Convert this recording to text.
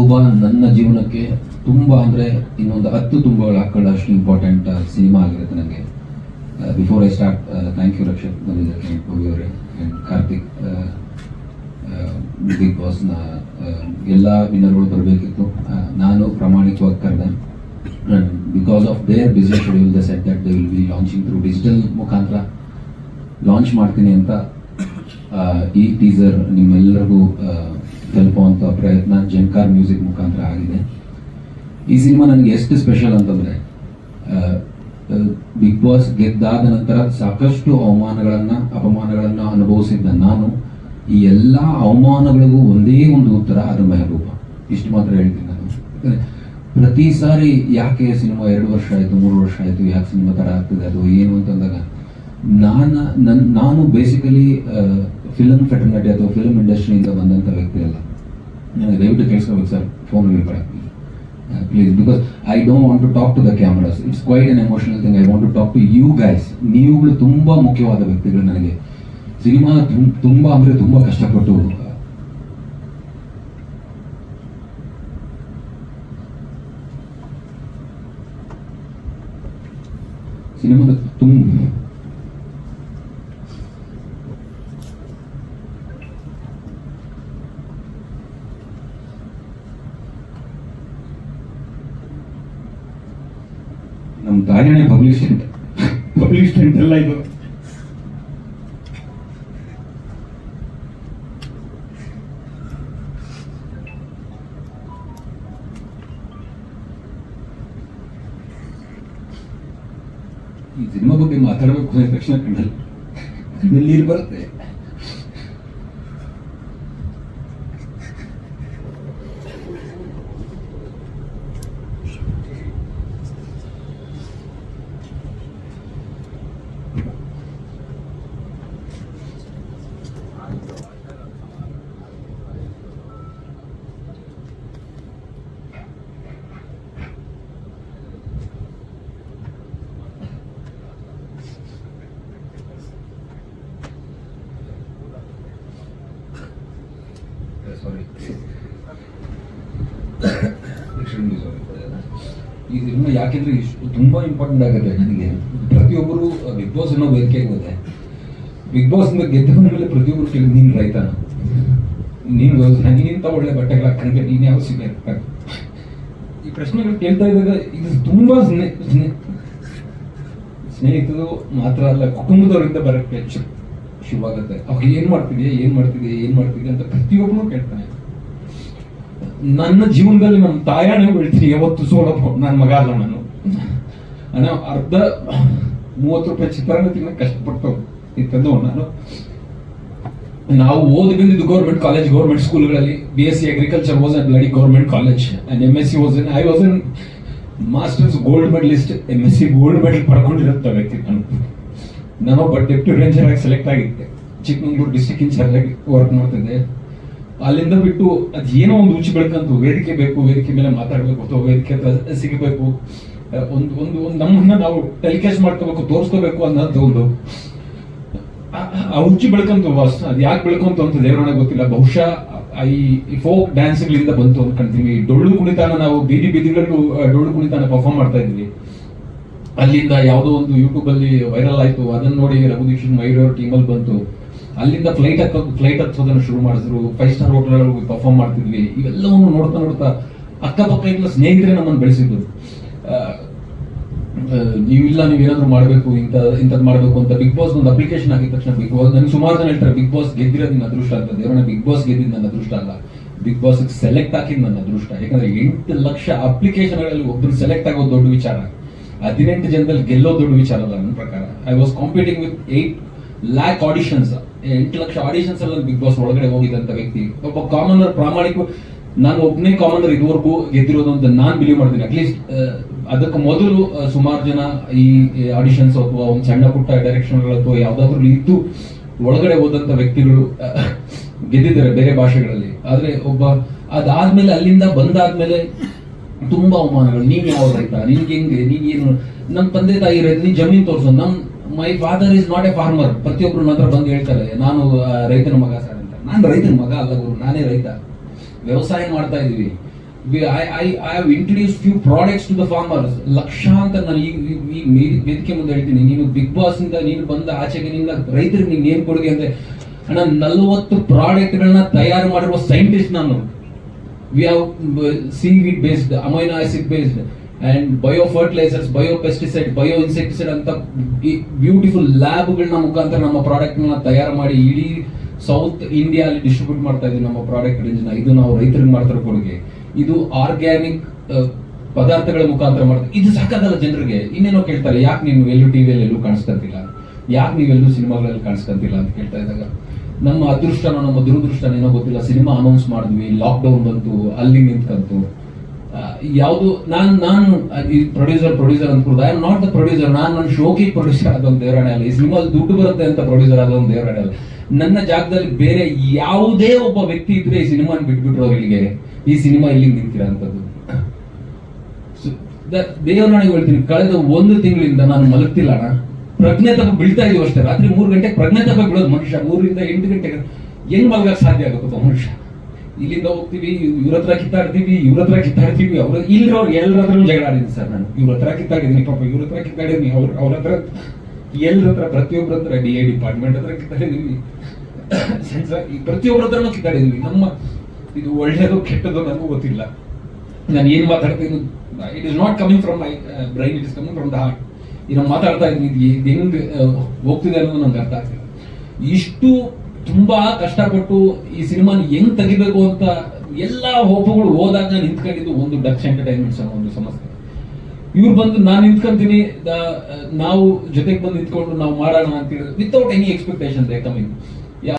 ಒಬ್ಬ ನನ್ನ ಜೀವನಕ್ಕೆ ತುಂಬ ಅಂದರೆ ಇನ್ನೊಂದು ಹತ್ತು ತುಂಬಗಳು ಹಾಕೊಳ್ಳೋಷ್ಟು ಇಂಪಾರ್ಟೆಂಟ್ ಸಿನಿಮಾ ಆಗಿರುತ್ತೆ ನನಗೆ before I start thank you Rakshak ಅವರೇ ಆ್ಯಂಡ್ ಕಾರ್ತಿಕ್ ಬಿಗ್ ಬಾಸ್ನ ಎಲ್ಲ ವಿನ್ನರ್ಗಳು ಬರಬೇಕಿತ್ತು. ನಾನು ಪ್ರಾಮಾಣಿಕವಾಗಿ ಕರೆದೆ. Because of their busy schedule the set that they will be launching through digital ಮುಖಾಂತರ. ಲಾಂಚ್ ಮಾಡ್ತೀನಿ ಅಂತ ಈ ಟೀಸರ್ ನಿಮ್ಮೆಲ್ಲರಿಗೂ ತಲುಪುವಂಥ ಪ್ರಯತ್ನ ಜಂಕಾರ್ ಮ್ಯೂಸಿಕ್ ಮುಖಾಂತರ ಆಗಿದೆ. ಈ ಸಿನಿಮಾ ನನಗೆ ಎಷ್ಟು ಸ್ಪೆಷಲ್ ಅಂತಂದ್ರೆ ಬಿಗ್ ಬಾಸ್ ಗೆದ್ದಾದ ನಂತರ ಸಾಕಷ್ಟು ಅವಮಾನಗಳನ್ನು, ಅಪಮಾನಗಳನ್ನು ಅನುಭವಿಸಿದ್ದ ನಾನು. ಈ ಎಲ್ಲ ಅವಮಾನಗಳಿಗೂ ಒಂದೇ ಒಂದು ಉತ್ತರ, ಅದು ಮೆಹಬೂಬ. ಇಷ್ಟು ಮಾತ್ರ ಹೇಳ್ತೀನಿ ನಾನು. ಪ್ರತಿ ಸಾರಿ ಯಾಕೆ ಸಿನಿಮಾ ಎರಡು ವರ್ಷ ಆಯಿತು, ಮೂರು ವರ್ಷ ಆಯಿತು, ಯಾಕೆ ಸಿನಿಮಾ ಥರ ಆಗ್ತದೆ, ಅದು ಏನು ಅಂತಂದಾಗ, ನಾನು ನನ್ನ ನಾನು ಬೇಸಿಕಲಿ ಫಿಲಮ್ ಫೆಟರ್ನಿಟಿ ಅಥವಾ ಫಿಲಮ್ ಇಂಡಸ್ಟ್ರಿಯಿಂದ ಬಂದಂಥ ವ್ಯಕ್ತಿ ಅಲ್ಲ ನನಗೆ ದಯವಿಟ್ಟು ಕೇಳಿಸ್ಕೋಬೇಕು ಸರ್ ಫೋನ್ ಬೇಡ please because I don't want to talk to the cameras it's quite an emotional thing I want to talk to you guys ನೀವುಗಳು ತುಂಬ ಮುಖ್ಯವಾದ ವ್ಯಕ್ತಿಗಳು ನನಗೆ. ಸಿನಿಮಾ ತುಂಬ ಅಂದರೆ ತುಂಬ ಕಷ್ಟಪಟ್ಟು ಸಿನಿಮಾದ ತುಂಬ ನಮ್ಮ ತಾಯಣೆ ಪಬ್ಲಿಷ್ ಪಬ್ಲಿಷ್ ಎಲ್ಲ ಇದು ಈ ಸಿನಿಮಾ ಬಗ್ಗೆ ಮಾತಾಡಬೇಕು ಅಂದ ತಕ್ಷಣ ಕಣ್ಣಲ್ಲಿ ಕಣ್ಣಲ್ಲಿ ನೀರು ಬರುತ್ತೆ ಸಾರಿ ಸಿನಿಮಾ ಯಾಕೆಂದ್ರೆ ಇಷ್ಟು ತುಂಬಾ ಇಂಪಾರ್ಟೆಂಟ್ ಆಗುತ್ತೆ ನನಗೆ. ಪ್ರತಿಯೊಬ್ಬರು ಬಿಗ್ ಬಾಸ್ ಅನ್ನೋ ವೇದಿಕೆಗೆ ಹೋದೆ ಬಿಗ್ ಬಾಸ್ ಗೆದ್ದ ಮೇಲೆ ಪ್ರತಿಯೊಬ್ಬರು ಕೇಳಿ ನೀನು ರೈತನ. ನೀನು ನನಗಿಂತ ಒಳ್ಳೆ ಬಟ್ಟೆಗಳ ಹಾಕೊಂಡ್ರೆ ನೀನು ಯಾವ ಸಿಗ್ಬೇಕು ಈ ಪ್ರಶ್ನೆಗಳು ಕೇಳ್ತಾ ಇದ್ದಾಗ ಇದು ತುಂಬಾ ಸ್ನೇ ಸ್ನೇ, ಸ್ನೇಹಿತರು ಮಾತ್ರ ಅಲ್ಲ, ಕುಟುಂಬದವರಿಂದ ಬರಕ್ಕೆ ಶುರುವಾಗುತ್ತೆ ಅವಾಗ ಏನು ಮಾಡ್ತಿದ್ಯಾ ಏನು ಮಾಡ್ತಿದ್ಯಾ ಏನು ಮಾಡ್ತಿದ್ಯಾ ಅಂತ ಪ್ರತಿಯೊಬ್ಬನು ಕೇಳ್ತಾನೆ. ನನ್ನ ಜೀವನದಲ್ಲಿ ನನ್ನ ತಾಯಣೆ ಬೀಳ್ತೀನಿ, ಯಾವತ್ತು ಸೋಲಪ್ಪ. ನನ್ನ ಮಗ ಅಲ್ಲ ನಾನು. ಅರ್ಧ ಮೂವತ್ತು ರೂಪಾಯಿ ಚಿತ್ರಾನ್ನ ತಿನ್ನಕ್ಕೆ ಕಷ್ಟಪಟ್ಟು ಇತ್ತದ್ದು ನಾನು. ನಾವು ಓದಿ ಬಂದಿದ್ದು government college government ಸ್ಕೂಲ್ಗಳಲ್ಲಿ B S C agriculture was and bloody government college and M S C was I was in masters gold medalist M S C gold medal ಪಡ್ಕೊಂಡಿರುತ್ತ ವ್ಯಕ್ತಿ ನಾನು. ನಾನೊಬ್ಬ ಡೆಪ್ಟಿ ರೇಂಜರ್ ಆಗಿ ಸೆಲೆಕ್ಟ್ ಆಗಿದ್ದೆ. Chikmagalur district incharge ಆಗಿ work ಮಾಡ್ತಿದ್ದೆ. ಅಲ್ಲಿಂದ ಬಿಟ್ಟು ಅದ್ ಏನೋ ಒಂದು ಉಚ್ಚಿ ಬೆಳ್ಕಂತು ವೇದಿಕೆ ಬೇಕು ವೇದಿಕೆ ಮೇಲೆ ಮಾತಾಡಬೇಕು ಅಥವಾ ವೇದಿಕೆ ಸಿಗಬೇಕು ಒಂದು ಒಂದು ಒಂದು ನಮ್ಮನ್ನ ನಾವು ಟೆಲಿಕಾಸ್ಟ್ ಮಾಡ್ಕೋಬೇಕು ತೋರಿಸ್ಕೋಬೇಕು ಅನ್ನೋದು ಒಂದು. ಆ- ಹುಚ್ಚಿ ಬೆಳ್ಕಂತು ವಾಸ್ ಅದು ಯಾಕೆ ಬೆಳ್ಕೊಂತು ಅಂತ ದೇವರೊಳಗೆ ಗೊತ್ತಿಲ್ಲ. ಬಹುಶಃ ಈ ಫೋಕ್ ಡ್ಯಾನ್ಸ್ಗಳಿಂದ ಬಂತು ಅನ್ಕೊಂತೀವಿ ಡೊಳ್ಳು ಕುಣಿತಾನ ನಾವು ಬೀದಿ ಬೀದಿಗಳು ಆ, ಡೊಳ್ಳು ಕುಣಿತಾನ ಪರ್ಫಾರ್ಮ್ ಮಾಡ್ತಾ ಇದ್ವಿ ಅಲ್ಲಿಂದ ಯಾವುದೋ ಒಂದು ಯೂಟ್ಯೂಬ್ ಅಲ್ಲಿ ವೈರಲ್ ಆಯ್ತು. ಅದನ್ನ ನೋಡಿ ರಘು ದೀಕ್ಷಿತ್ ಟೀಮಲ್ಲಿ ಬಂತು. ಅಲ್ಲಿಂದ ಫ್ಲೈಟ್ ಹತ್ತೋ ಫ್ಲೈಟ್ ಹತ್ತೋದನ್ನು ಶುರು ಮಾಡಿದ್ರು. ಫೈವ್ ಸ್ಟಾರ್ ಹೋಟೆಲ್ ಪರ್ಫಾರ್ಮ್ ಮಾಡ್ತಿದ್ವಿ. ಇವೆಲ್ಲವನ್ನು ನೋಡ್ತಾ ನೋಡ್ತಾ ಅಕ್ಕಪಕ್ಕ ಇಲ್ಲ ಸ್ನೇಹಿತರೆ ನಮ್ಮನ್ನು ಬೆಳೆಸಿದ್ರು. ನೀವಿಲ್ಲ ನೀವು ನೀವಿಲ್ಲ, ನೀವೇನಾದ್ರೂ ಮಾಡಬೇಕು ಇಂಥ ಇಂಥದ್ದು ಮಾಡಬೇಕು ಅಂತ ಬಿಗ್ ಬಾಸ್ ಒಂದು ಅಪ್ಲಿಕೇಶನ್ ಆಗಿದ ತಕ್ಷಣ ಬಿಗ್ ಬಾಸ್ ನನಗೆ ಸುಮಾರು ಜನ ಹೇಳ್ತಾರೆ ಬಿಗ್ ಬಾಸ್ ಗೆದ್ದಿರೋದು ನಿನ್ನ ಅದೃಷ್ಟ ಅಂತ. ದೇವರನ್ನ ಬಿಗ್ ಬಾಸ್ ಗೆದ್ದಿದ್ದು ನನ್ನ ಅದೃಷ್ಟ ಅಲ್ಲ. ಬಿಗ್ ಬಾಸ್ ಸೆಲೆಕ್ಟ್ ಹಾಕಿದ್ ನನ್ನ ಅದೃಷ್ಟ. ಯಾಕಂದ್ರೆ ಎಂಟು ಲಕ್ಷ ಅಪ್ಲಿಕೇಶನ್ಗಳಲ್ಲಿ ಒಬ್ಬರು ಸೆಲೆಕ್ಟ್ ಆಗೋದು ದೊಡ್ಡ ವಿಚಾರ. ಹದಿನೆಂಟು ಜನದಲ್ಲಿ ಗೆಲ್ಲೋ ದೊಡ್ಡ ವಿಚಾರ ಅಲ್ಲ ನನ್ನ ಪ್ರಕಾರ. I was competing with eight lakh auditions ಎಂಟು ಲಕ್ಷ ಆಡಿಷನ್ಸ್ ಅಲ್ಲಿ ಬಿಗ್ ಬಾಸ್ ಒಳಗಡೆ ಹೋಗಿದ್ದಂತ ವ್ಯಕ್ತಿ. ಒಬ್ಬ ಕಾಮನರ್ ಪ್ರಾಮಾಣಿಕ, ನಾನು ಒಬ್ಬನೇ ಕಾಮನರ್ ಇದುವರೆಗೂ ಗೆದ್ದಿರೋದು ಅಂತ ನಾನು ಬಿಲೀವ್ ಮಾಡ್ತೀನಿ. ಅಟ್ಲೀಸ್ಟ್ ಅದಕ್ಕೆ ಮೊದಲು ಸುಮಾರು ಜನ ಈ ಆಡಿಷನ್ಸ್ ಅಥವಾ ಒಂದು ಸಣ್ಣ ಪುಟ್ಟ ಡೈರೆಕ್ಷನ್ ಅಥವಾ ಯಾವ್ದಾದ್ರು ಇದ್ದು ಒಳಗಡೆ ಹೋದಂತ ವ್ಯಕ್ತಿಗಳು ಗೆದ್ದಿದ್ದಾರೆ ಬೇರೆ ಭಾಷೆಗಳಲ್ಲಿ. ಆದ್ರೆ ಒಬ್ಬ ಅದಾದ್ಮೇಲೆ ಅಲ್ಲಿಂದ ಬಂದಾದ್ಮೇಲೆ ತುಂಬಾ ಅವಮಾನಗಳು. ನೀನ್ ಯಾವ ರೈತ ನಿನ್ಗೆ ಹೆಂಗೆ? ನೀನ್ ಏನು? ನಮ್ ತಂದೆ ತಾಯಿ ರೈತ ನೀನ್ ಜಮೀನ್ ತೋರ್ಸು. ನಮ್ my father is not a farmer ಪ್ರತಿಯೊಬ್ರು ನನ್ನ ಬಂದು ಹೇಳ್ತಾರೆ ನಾನು ರೈತನ ಮಗ ಸರ್ ಅಂತ. ನಾನು ರೈತನ ಮಗ ಅಲ್ಲ ಗುರು ನಾನೇ ರೈತ. ವ್ಯವಸಾಯ ಮಾಡ್ತಾ ಇದೀವಿ I I I have introduce few products to the farmers ಲಕ್ಷಾಂತರ ನಾನು ಈಗ ಈಗ- ವೇದಿಕೆ ಮುಂದೆ ಹೇಳ್ತೀನಿ. ನೀನು ಬಿಗ್ ಬಾಸ್ ಇಂದ ನೀನು ಬಂದ ಆಚೆಗೆ ನಿನ್ನ ರೈತರಿಗೆ ನೀನು ಏನು ಕೊಡುಗೆ ಅಂದ್ರೆ ಅಣ್ಣ ನಲವತ್ತು ಪ್ರಾಡಕ್ಟ್ಗಳನ್ನ ತಯಾರು ಮಾಡಿರುವ ಸೈಂಟಿಸ್ಟ್ ನಾನು. We have uh, seaweed based amino acid based. And bio fertilisers bio pesticide bio insecticide ಅಂತ ಬ್ಯೂಟಿಫುಲ್ ಲ್ಯಾಬ್ಗಳನ್ನ ಮುಖಾಂತರ ನಮ್ಮ ಪ್ರಾಡಕ್ಟ್ನ ತಯಾರು ಮಾಡಿ ಇಡೀ ಸೌತ್ ಇಂಡಿಯಾ ಅಲ್ಲಿ ಡಿಸ್ಟ್ರಿಬ್ಯೂಟ್ ಮಾಡ್ತಾ ಇದೀವಿ ನಮ್ಮ ಪ್ರಾಡಕ್ಟ್ ರೇಂಜ್ನ ಇದು ನಾವು ರೈತರಿಗೆ ಮಾಡ್ತಿರೋ ಕೊಡುಗೆ. ಇದು ಆರ್ಗ್ಯಾನಿಕ್ ಪದಾರ್ಥಗಳ ಮುಖಾಂತರ ಮಾಡ್ತೀವಿ ಇದು ಸಾಕಾಗಲ್ಲ ಜನರಿಗೆ. ಇನ್ನೇನೋ ಕೇಳ್ತಾರೆ, ಯಾಕೆ ನೀವು ಎಲ್ಲೂ ಟಿವಿಯಲ್ಲಿ ಎಲ್ಲೂ ಕಾಣಿಸ್ಕೊಂತಿಲ್ಲ? ಯಾಕೆ ನೀವೆಲ್ಲೂ ಸಿನಿಮಾಗಳಲ್ಲಿ ಕಾಣಿಸ್ಕೊಂತಿಲ್ಲ ಅಂತ ಕೇಳ್ತಾ ಇದ್ದಾಗ, ನಮ್ಮ ಅದೃಷ್ಟನೋ, ನಮ್ಮ ದುರದೃಷ್ಟನೇನೋ ಗೊತ್ತಿಲ್ಲ. ಸಿನಿಮಾ ಅನೌನ್ಸ್ ಮಾಡಿದ್ವಿ ಲಾಕ್ಡೌನ್ ಬಂತು, ಅಲ್ಲಿ ನಿಂತ್ಕಂತು. ಯಾವುದು, ನಾನು ನಾನು ಪ್ರೊಡ್ಯೂಸರ್ ಪ್ರೊಡ್ಯೂಸರ್ ಅಂತ I am not the producer ನಾನು ನನ್ನ ಶೋಕಿ ಪ್ರೊಡ್ಯೂಸರ್ ಅದೊಂದು ದೇವರಾಣೆ ಅಲ್ಲ. ಈ ಸಿನಿಮಾ ದುಡ್ಡು ಬರುತ್ತೆ ಅಂತ ಪ್ರೊಡ್ಯೂಸರ್ ಅದೊಂದು ದೇವರಾಣೆ ಅಲ್ಲ. ನನ್ನ ಜಾಗದಲ್ಲಿ ಬೇರೆ ಯಾವುದೇ ಒಬ್ಬ ವ್ಯಕ್ತಿ ಇದ್ರೆ ಈ ಸಿನಿಮಾ ಬಿಟ್ಬಿಟ್ರು ಇಲ್ಲಿಗೆ. ಈ ಸಿನಿಮಾ ಇಲ್ಲಿ ನಿಂತಿರ ಅಂತದ್ದು ದೇವರಾಣಿಗೆ ಹೇಳ್ತೀನಿ, ಕಳೆದ ಒಂದು ತಿಂಗಳಿಂದ ನಾನು ಮಲಗ್ತಿಲ್ಲ ಪ್ರಜ್ಞೆ ತಪ್ಪ ಬೀಳ್ತಾ ಇದೀವಿ ಅಷ್ಟೇ. ರಾತ್ರಿ ಮೂರು ಗಂಟೆಗೆ ಪ್ರಜ್ಞೆ ತಪ್ಪ ಬೀಳೋದು ಮನುಷ್ಯ. ಮೂರಿಂದ ಎಂಟು ಗಂಟೆಗೆ ಹೆಂಗ್ ಮಲಗಕ್ ಸಾಧ್ಯ ಆಗುತ್ತೆ ಮನುಷ್ಯ? ಇಲ್ಲಿಂದ ಹೋಗ್ತೀವಿ, ಇವ್ರ ಹತ್ರ ಕಿತ್ತಾಡ್ತೀವಿ, ಇವ್ರ ಹತ್ರ ಕಿತ್ತಾಡ್ತೀವಿ. ಅವ್ರ ಇಲ್ಲಿರೋರು ಎಲ್ಲರ ಹತ್ರ ಜಗಳ ಆಡಿದ್ದೀನಿ ಸರ್ ನಾನು. ಇವ್ರ ಹತ್ರ ಕಿತ್ತಾಡಿದ್ದೀನಿ, ಪಾಪ ಇವ್ರ ಹತ್ರ ಕಿತ್ತಾಡಿದ್ದೀನಿ. ಅವ್ರ ಅವ್ರ ಹತ್ರ ಎಲ್ಲರ ಹತ್ರ ಪ್ರತಿಯೊಬ್ಬರ ಹತ್ರ ಡಿ ಐ ಡಿಪಾರ್ಟ್ಮೆಂಟ್ ಹತ್ರ ಕಿತ್ತಾಡಿದೀವಿ ಸೆನ್ಸಾರ್ ಈ ಪ್ರತಿಯೊಬ್ಬರ ಹತ್ರನೂ ಕಿತ್ತಾಡಿದೀವಿ ನಮ್ಮ, ಇದು ಒಳ್ಳೇದು ಕೆಟ್ಟದ್ದು ನನಗೂ ಗೊತ್ತಿಲ್ಲ. ನಾನು ಏನು ಮಾತಾಡ್ತೀನಿ it is not coming from my brain it is coming from the heart ಈಗ ಮಾತಾಡ್ತಾ ಇದ್ದೀನಿ, ಇದು ಹೆಂಗೆ ಹೋಗ್ತಿದೆ ಅನ್ನೋದು ನಂಗೆ ಅರ್ಥ ಆಗ್ತಿಲ್ಲ. ಇಷ್ಟು ತುಂಬಾ ಕಷ್ಟಪಟ್ಟು ಈ ಸಿನಿಮಾನ ಹೆಂಗ್ ತೆಗಿಬೇಕು ಅಂತ ಎಲ್ಲಾ ಹೋಪಗಳು ಹೋದಾಗ ನಿಂತ್ಕೊಂಡಿದ್ದು ಒಂದು ಡಕ್ಸ್ ಎಂಟರ್ಟೈನ್ಮೆಂಟ್ಸ್ ಅನ್ನೋ ಒಂದು ಸಂಸ್ಥೆ ಇವ್ರು ಬಂದು ನಾನು ನಿಂತ್ಕೊಂತೀನಿ ನಾವು ಜೊತೆಗೆ ಬಂದು ನಿಂತ್ಕೊಂಡು ನಾವು ಮಾಡೋಣ ಅಂತ ವಿತೌಟ್ ಎನಿ ಎಕ್ಸ್ಪೆಕ್ಟೇಷನ್ ಕಮಿಂಗ್